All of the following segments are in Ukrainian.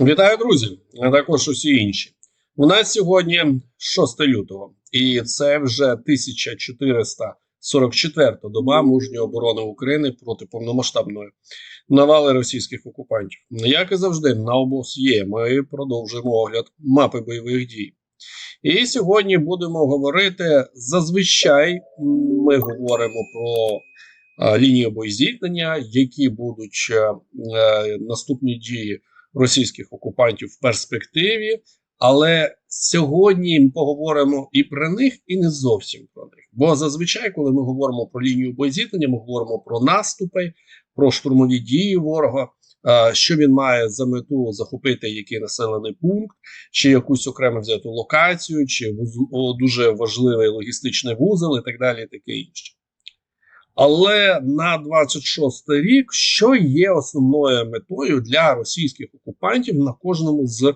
Вітаю, друзі, а також усі інші. У нас сьогодні 6 лютого, і це вже 1444 доба мужньої оборони України проти повномасштабної навали російських окупантів. Як і завжди, на обоз є. Ми продовжуємо огляд мапи бойових дій. І сьогодні будемо говорити зазвичай. Ми говоримо про лінію боєзіткнення, які будуть е, е, наступні дії російських окупантів в перспективі. Але сьогодні ми поговоримо і про них, і не зовсім про них. Бо зазвичай, коли ми говоримо про лінію боєзіткнення, ми говоримо про наступи, про штурмові дії ворога. е, Що він має за мету захопити який населений пункт, чи якусь окремо взяту локацію, чи дуже важливий логістичний вузол, і так далі, і таке інше. Але на 26 рік, що є основною метою для російських окупантів на кожному з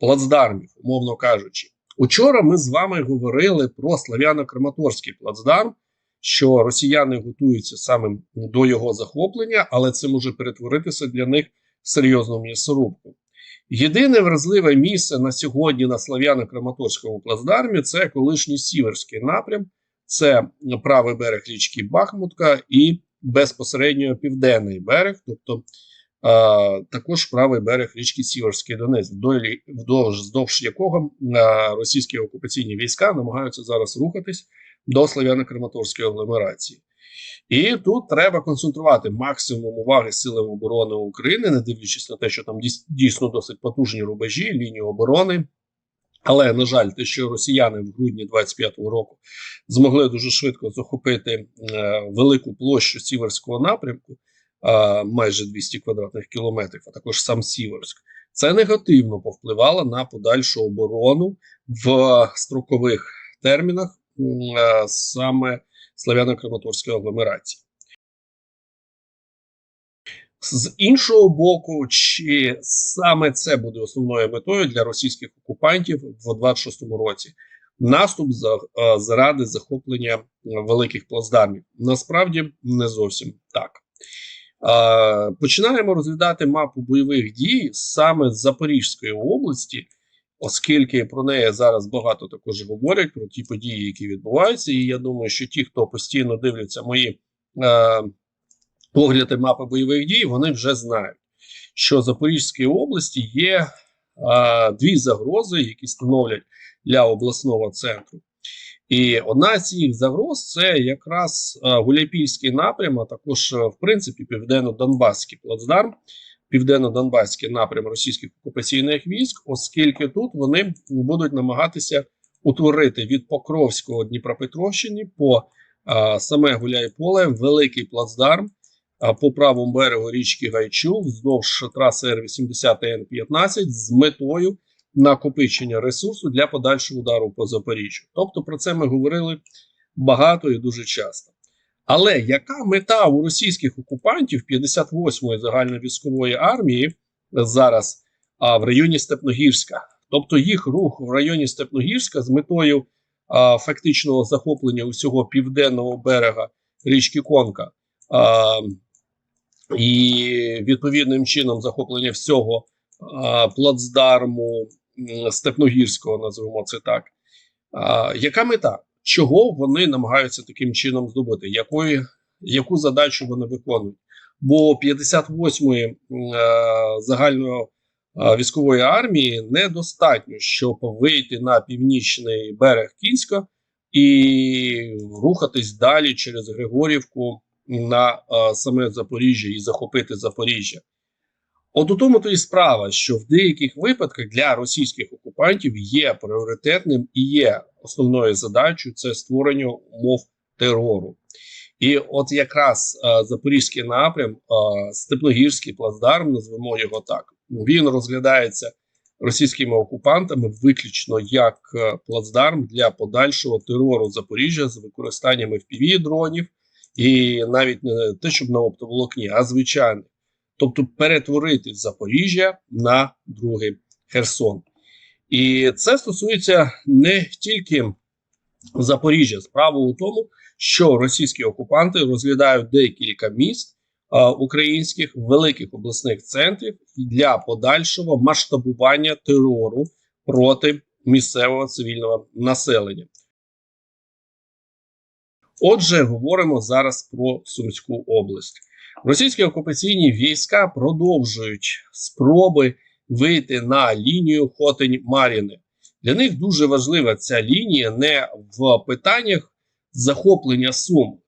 плацдармів, умовно кажучи, учора ми з вами говорили про Слав'яно-Краматорський плацдарм, що росіяни готуються саме до його захоплення, але це може перетворитися для них в серйозну м'ясорубку. Єдине вразливе місце на сьогодні на Слав'яно-Краматорському плацдармі це колишній Сіверський напрям, це правий берег річки Бахмутка і безпосередньо південний берег, тобто а, також правий берег річки Сіверський Донець, вдовж, вздовж якого а, російські окупаційні війська намагаються зараз рухатись до Слав'яно-Краматорської агломерації. І тут треба концентрувати максимум уваги силам оборони України, не дивлячись на те, що там дійс- дійсно досить потужні рубежі, лінії оборони. Але на жаль, те, що росіяни в грудні 25-го року змогли дуже швидко захопити е, велику площу Сіверського напрямку, е, майже 200 квадратних кілометрів, а також сам Сіверськ, це негативно повпливало на подальшу оборону в строкових термінах е, саме Слав'яно-Краматорської агломерації. З іншого боку, чи саме це буде основною метою для російських окупантів в 26-му році? Наступ за, е, заради захоплення е, великих плацдармів. Насправді не зовсім так. Е, Починаємо розглядати мапу бойових дій саме з Запорізької області, оскільки про неї зараз багато також говорять про ті події, які відбуваються. І я думаю, що ті, хто постійно дивляться мої е, огляди мапи бойових дій, вони вже знають, що в Запорізькій області є е, дві загрози, які становлять для обласного центру. І одна з їх загроз це якраз Гуляйпільський напрям, а також, в принципі, південно-донбаський плацдарм, південно-донбаський напрям російських окупаційних військ, оскільки тут вони будуть намагатися утворити від Покровського Дніпропетровщини по е, саме Гуляйполе великий плацдарм а, по правому берегу річки Гайчу вздовж траси Р-80 Н-15 з метою накопичення ресурсу для подальшого удару по Запоріжжю. Тобто про це ми говорили багато і дуже часто. Але яка мета у російських окупантів 58-ї загальновійськової армії зараз а, в районі Степногірська? Тобто їх рух в районі Степногірська з метою а, фактичного захоплення усього південного берега річки Конка а, і відповідним чином захоплення всього а, плацдарму Степногірського, називаємо це так. А, яка мета? Чого вони намагаються таким чином здобути? Якої, яку задачу вони виконують? Бо 58-ї м, е, загальної військової армії недостатньо, щоб вийти на північний берег Кінська і рухатись далі через Григорівку на е, саме Запоріжжя і захопити Запоріжжя. От у тому то і справа, що в деяких випадках для російських окупантів є пріоритетним і є основною задачею це створення умов терору. І от якраз е, запорізький напрям, е, Степногірський плацдарм, назвемо його так, він розглядається російськими окупантами виключно як плацдарм для подальшого терору Запоріжжя з використанням fpv дронів і навіть не те, щоб на оптоволокні, а звичайно. Тобто перетворити Запоріжжя на другий Херсон. І це стосується не тільки Запоріжжя. Справа у тому, що російські окупанти розглядають декілька міст а, українських великих обласних центрів для подальшого масштабування терору проти місцевого цивільного населення. Отже, говоримо зараз про Сумську область. Російські окупаційні війська продовжують спроби вийти на лінію Хотень-Мар'їни. Для них дуже важлива ця лінія не в питаннях захоплення Сум.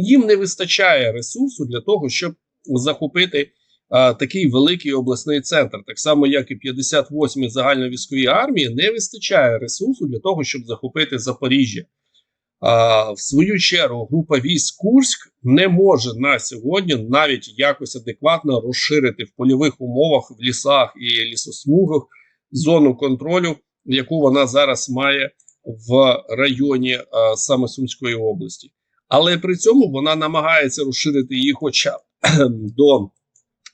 Їм не вистачає ресурсу для того, щоб захопити а, такий великий обласний центр. Так само, як і 58-й загальновійськовій армії, не вистачає ресурсу для того, щоб захопити Запоріжжя. В свою чергу, група військ Курськ не може на сьогодні навіть якось адекватно розширити в польових умовах в лісах і лісосмугах зону контролю, яку вона зараз має в районі саме Сумської області. Але при цьому вона намагається розширити її, хоча б до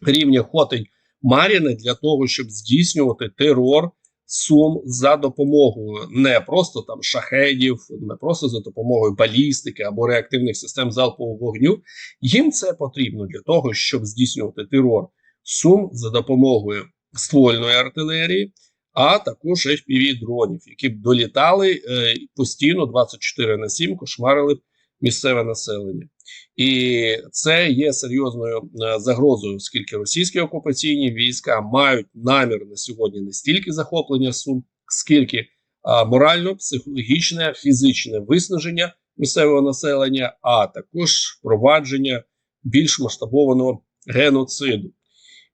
рівня Хотень Мар'їни для того, щоб здійснювати терор Сум за допомогою не просто там шахедів, не просто за допомогою балістики або реактивних систем залпового вогню. Їм це потрібно для того, щоб здійснювати терор Сум за допомогою ствольної артилерії, а також fpv дронів, які б долітали е, постійно 24 на 7, кошмарили місцеве населення. І це є серйозною е, загрозою, оскільки російські окупаційні війська мають намір на сьогодні не стільки захоплення сум, скільки а, морально, психологічне, фізичне виснаження місцевого населення, а також впровадження більш масштабованого геноциду.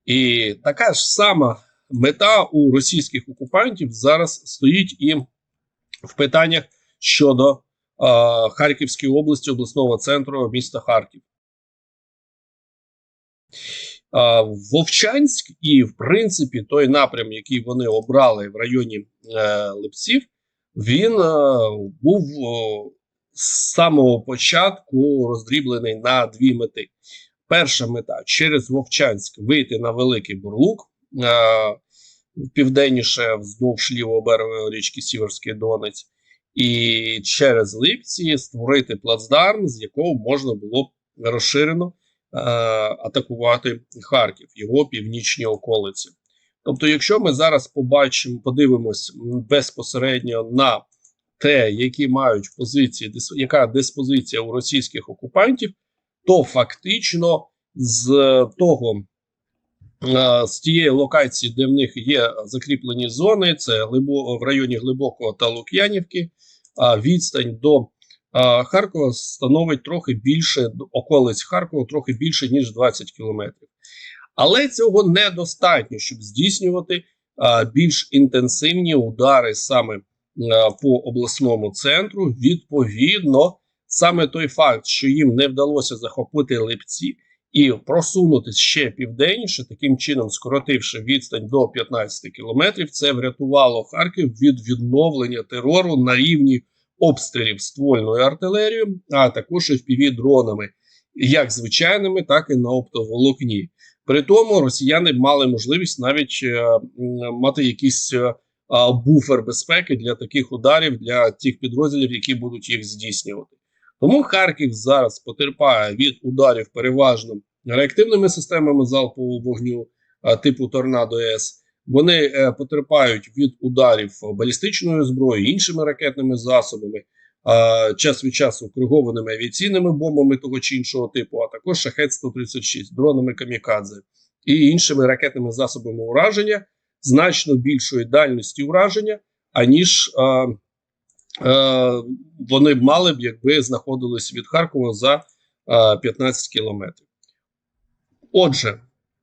І така ж сама мета у російських окупантів зараз стоїть і в питаннях щодо Харківської області, обласного центру міста Харків. Вовчанськ і, в принципі, той напрям, який вони обрали в районі е, Липців, він е, був з самого початку роздріблений на дві мети. Перша мета через Вовчанськ вийти на Великий Бурлук, е, південніше вздовж лівого берега річки Сіверський Донець і через Липці створити плацдарм, з якого можна було б розширено е, атакувати Харків, його північні околиці. Тобто, якщо ми зараз побачимо, подивимось безпосередньо на те, які мають позиції, яка диспозиція у російських окупантів, то фактично з того. Е, з тієї локації, де в них є закріплені зони, це в районі Глибокого та Лук'янівки, відстань до Харкова становить трохи більше околиць Харкова, трохи більше ніж 20 кілометрів. Але цього недостатньо, щоб здійснювати більш інтенсивні удари саме по обласному центру. Відповідно, саме той факт, що їм не вдалося захопити липці і просунутися ще південніше, таким чином скоротивши відстань до 15 кілометрів, це врятувало Харків від відновлення терору на рівні обстрілів ствольною артилерією, а також fpv дронами, як звичайними, так і на оптоволокні. При тому росіяни мали можливість навіть е, мати якийсь е, буфер безпеки для таких ударів для тих підрозділів, які будуть їх здійснювати. Тому Харків зараз потерпає від ударів переважно реактивними системами залпового вогню типу Торнадо С. Вони е, потерпають від ударів балістичною зброєю, іншими ракетними засобами, час від часу коригованими авіаційними бомбами того чи іншого типу, а також шахет 136 дронами камікадзе і іншими ракетними засобами ураження значно більшої дальності ураження, аніж вони б мали б, якби знаходились від Харкова за 15 е, кілометрів. Отже,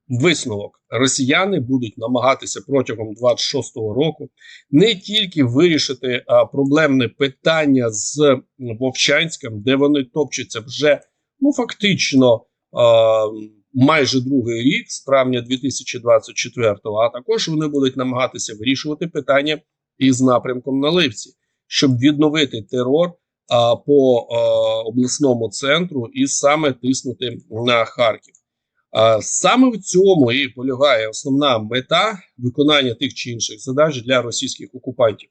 висновок: росіяни будуть намагатися протягом 26-го року не тільки вирішити е, проблемне питання з Вовчанськом, де вони топчуться вже ну фактично. Майже другий рік з травня 2024-го, а також вони будуть намагатися вирішувати питання із напрямком на Ливці щоб відновити терор а, по а, обласному центру і саме тиснути на Харків. А, саме в цьому і полягає основна мета виконання тих чи інших задач для російських окупантів.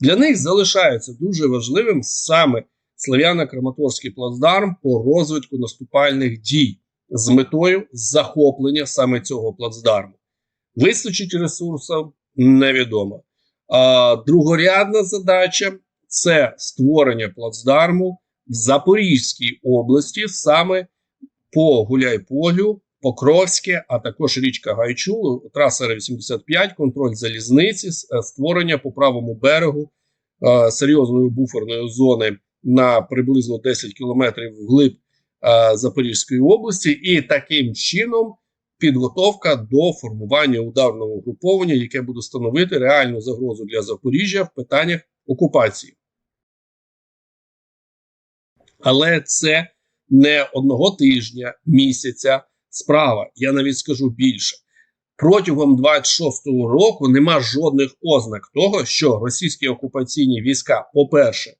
Для них залишається дуже важливим саме Слов'яно-Краматорський плацдарм по розвитку наступальних дій з метою захоплення саме цього плацдарму. Вистачить ресурсів невідомо. Другорядна задача це створення плацдарму в Запорізькій області, саме по Гуляйполю, Покровське, а також річка Гайчул, траса Р-85, контроль залізниці, е, створення по правому берегу е, серйозної буферної зони на приблизно 10 кілометрів вглиб е, Запорізької області, і таким чином підготовка до формування ударного угруповання, яке буде становити реальну загрозу для Запоріжжя в питаннях окупації. Але це не одного тижня, місяця справа. Я навіть скажу більше. Протягом 26-го року нема жодних ознак того, що російські окупаційні війська, по-перше,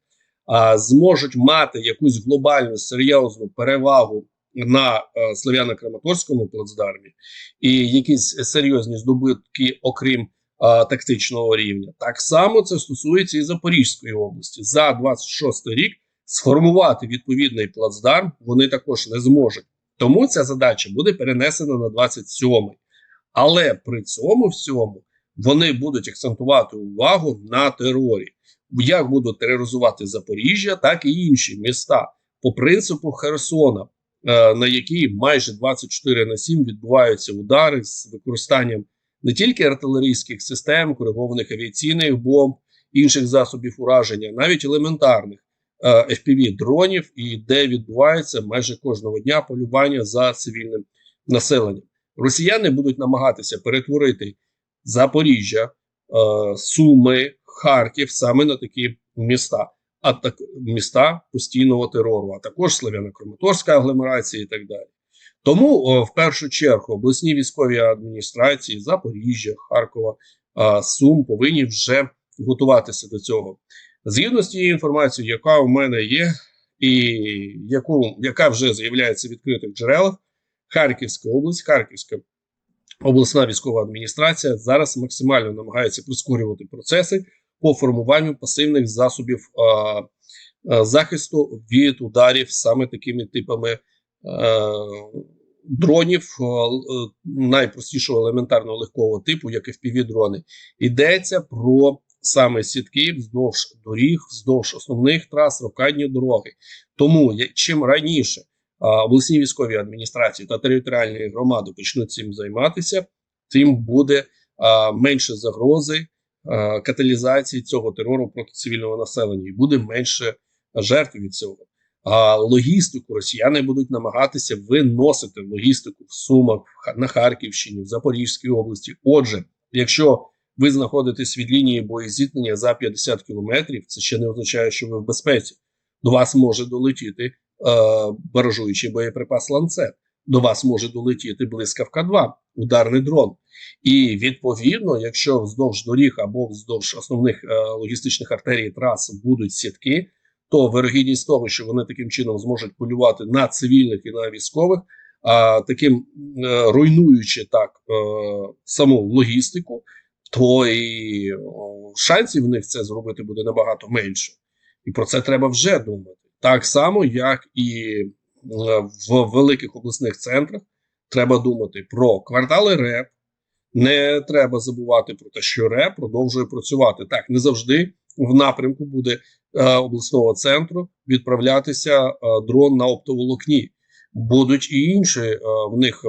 зможуть мати якусь глобальну серйозну перевагу на е, Слов'яно-Краматорському плацдармі і якісь серйозні здобутки, окрім тактичного рівня. Так само це стосується і Запорізької області. За 26 рік сформувати відповідний плацдарм вони також не зможуть. Тому ця задача буде перенесена на 27-й. Але при цьому всьому вони будуть акцентувати увагу на терорі. Як будуть тероризувати Запоріжжя, так і інші міста по принципу Херсона, е, на якій майже 24 на 7 відбуваються удари з використанням не тільки артилерійських систем, коригованих авіаційних бомб, інших засобів ураження, навіть елементарних Е, fpv дронів, і де відбувається майже кожного дня полювання за цивільним населенням. Росіяни будуть намагатися перетворити Запоріжжя, е, Суми, Харків саме на такі міста, а так міста постійного терору, а також Слов'яно-Краматорська агломерація і так далі. Тому, в першу чергу, обласні військові адміністрації Запоріжжя, Харкова, Сум повинні вже готуватися до цього. Згідно з тією інформацією, яка у мене є, і яку, яка вже з'являється в відкритих джерелах, Харківська область, Харківська обласна військова адміністрація зараз максимально намагається прискорювати процеси по формуванню пасивних засобів а, а, захисту від ударів саме такими типами а, дронів а, найпростішого елементарного легкого типу, як fpv дрони Йдеться про саме сітки вздовж доріг, вздовж основних трас, рокадні дороги. Тому чим раніше обласні військові адміністрації та територіальні громади почнуть цим займатися, тим буде а, менше загрози каталізації цього терору проти цивільного населення, і буде менше жертв від цього. А логістику росіяни будуть намагатися виносити логістику в Сумах, на Харківщині, в Запорізькій області. Отже, якщо ви знаходитесь від лінії боєзіткнення за 50 кілометрів, це ще не означає, що ви в безпеці. До вас може долетіти е, баражуючий боєприпас ланцет. До вас може долетіти блискавка 2 ударний дрон. І відповідно, якщо вздовж доріг або вздовж основних е, логістичних артерій трас будуть сітки, то вирогідність того, що вони таким чином зможуть полювати на цивільних і на військових, а таким е, руйнуючи так е, саму логістику, то і шансів в них це зробити буде набагато менше. І про це треба вже думати. Так само, як і в великих обласних центрах треба думати про квартали РЕП. Не треба забувати про те, що РЕП продовжує працювати. Так, не завжди в напрямку буде е, обласного центру відправлятися е, дрон на оптоволокні. Будуть і інші е, в них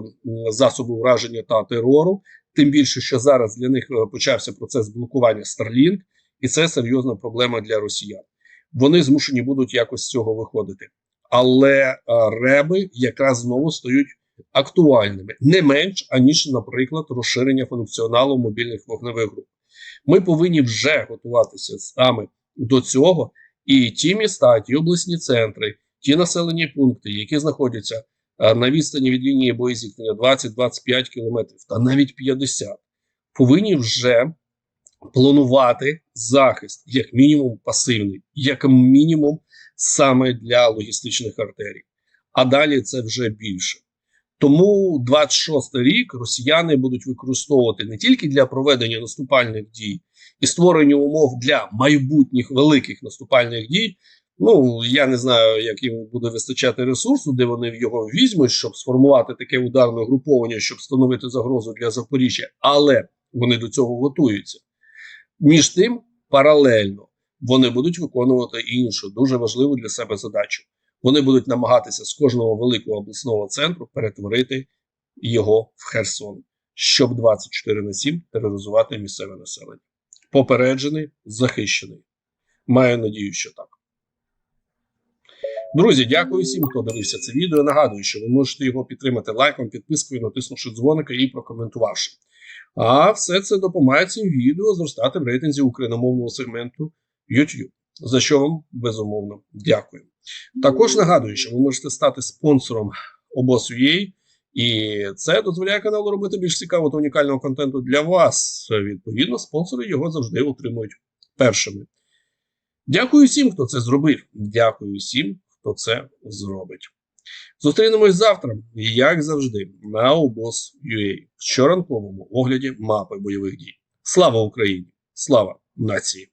засоби враження та терору, Тим більше, що зараз для них е, почався процес блокування Starlink, і це серйозна проблема для росіян. Вони змушені будуть якось з цього виходити. Але е, реби якраз знову стають актуальними не менш аніж, наприклад, розширення функціоналу мобільних вогневих груп. Ми повинні вже готуватися саме до цього. І ті міста, ті обласні центри, ті населені пункти, які знаходяться на відстані від лінії боєзіткнення 20-25 кілометрів та навіть 50, повинні вже планувати захист як мінімум пасивний, як мінімум саме для логістичних артерій. А далі це вже більше. Тому 26 рік росіяни будуть використовувати не тільки для проведення наступальних дій і створення умов для майбутніх великих наступальних дій, Ну, я не знаю, як їм буде вистачати ресурсу, де вони його візьмуть, щоб сформувати таке ударне угруповання, щоб встановити загрозу для Запоріжжя, але вони до цього готуються. Між тим, паралельно вони будуть виконувати іншу дуже важливу для себе задачу. Вони будуть намагатися з кожного великого обласного центру перетворити його в Херсон, щоб 24 на 7 тероризувати місцеве населення. Попереджений, захищений. Маю надію, що так. Друзі, дякую всім, хто дивився це відео. Нагадую, що ви можете його підтримати лайком, підпискою, натиснувши дзвоника і прокоментувавши. А все це допомагає цим відео зростати в рейтинзі україномовного сегменту YouTube, за що вам безумовно дякую. Також нагадую, що ви можете стати спонсором обоз.ua, і це дозволяє каналу робити більш цікавого та унікального контенту для вас. Відповідно, спонсори його завжди отримують першими. Дякую всім, хто це зробив. Дякую всім, хто це зробить. Зустрінемось завтра, як завжди, на обоз.ua в щоранковому огляді мапи бойових дій. Слава Україні! Слава нації!